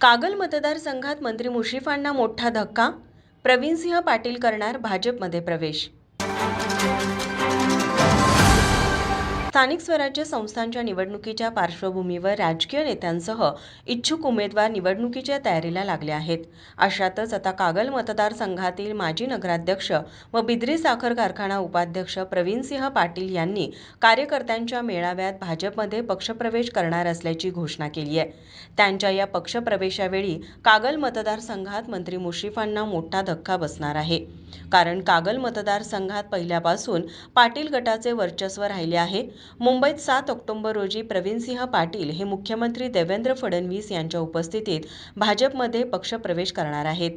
कागल मतदारसंघात मंत्री मुश्रीफांना मोठा धक्का? प्रवीणसिंह पाटील करणार भाजपमध्ये प्रवेश स्थानिक स्वराज्य संस्थांच्या निवडणुकीच्या पार्श्वभूमीवर राजकीय नेत्यांसह इच्छुक उमेदवार निवडणुकीच्या तयारीला लागले आहेत. अशातच आता कागल मतदारसंघातील माजी नगराध्यक्ष व बिद्री साखर कारखाना उपाध्यक्ष प्रवीणसिंह पाटील यांनी कार्यकर्त्यांच्या मेळाव्यात भाजपमध्ये पक्षप्रवेश करणार असल्याची घोषणा केली आहे. त्यांच्या या पक्षप्रवेशावेळी कागल मतदारसंघात मंत्री मुश्रीफांना मोठा धक्का बसणार आहे. कारण कागल मतदारसंघात पहिल्यापासून पाटील गटाचे वर्चस्व राहिले आहे. मुंबईत सात ऑक्टोबर रोजी प्रवीणसिंह पाटील हे मुख्यमंत्री देवेंद्र फडणवीस यांच्या उपस्थितीत भाजपमध्ये पक्षप्रवेश करणार आहेत.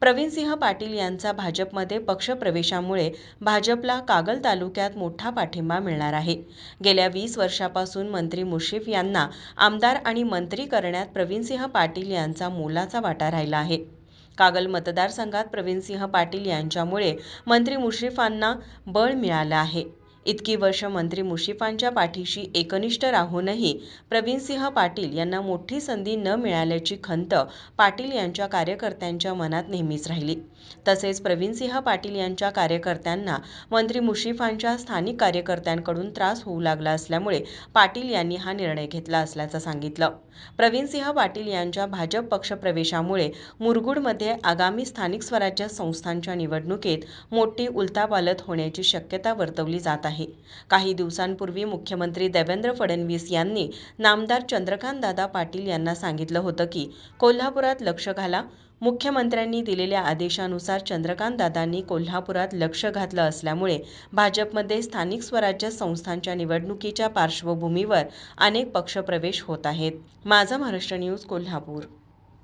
प्रवीणसिंह पाटील यांचा भाजपमध्ये पक्षप्रवेशामुळे भाजपला कागल तालुक्यात मोठा पाठिंबा मिळणार आहे. गेल्या वीस वर्षापासून मंत्री मुश्रीफ यांना आमदार आणि मंत्री करण्यात प्रवीणसिंह पाटील यांचा मोलाचा वाटा राहिला आहे. कागल मतदारसंघात प्रवीणसिंह पाटील यांच्यामुळे मंत्री मुश्रीफांना बळ मिळालं आहे. इतकी वर्ष मंत्री मुश्रीफांच्या पाठीशी एकनिष्ठ राहूनही प्रवीणसिंह पाटील यांना मोठी संधी न मिळाल्याची खंत पाटील यांच्या कार्यकर्त्यांच्या मनात नेहमीच राहिली. तसेच प्रवीणसिंह पाटील यांच्या कार्यकर्त्यांना मंत्री मुश्रीफांच्या स्थानिक कार्यकर्त्यांकडून त्रास होऊ लागला असल्यामुळे पाटील यांनी हा निर्णय घेतला असल्याचं सांगितलं. प्रवीणसिंह पाटील यांच्या भाजप पक्षप्रवेशामुळे मुरगुडमध्ये आगामी स्थानिक स्वराज्य संस्थांच्या निवडणुकीत मोठी उलथापालथ होण्याची शक्यता वर्तवली जात आहे. काही दिवसांपूर्वी मुख्यमंत्री देवेंद्र फडणवीस यांनी नामदार चंद्रकांतदादा पाटील यांना सांगितलं होतं की कोल्हापुरात लक्ष घाला. मुख्यमंत्र्यांनी दिलेल्या आदेशानुसार चंद्रकांतदादांनी कोल्हापुरात लक्ष घातलं असल्यामुळे भाजपमध्ये स्थानिक स्वराज्य संस्थांच्या निवडणुकीच्या पार्श्वभूमीवर अनेक पक्षप्रवेश होत आहेत. माझा महाराष्ट्र न्यूज कोल्हापूर.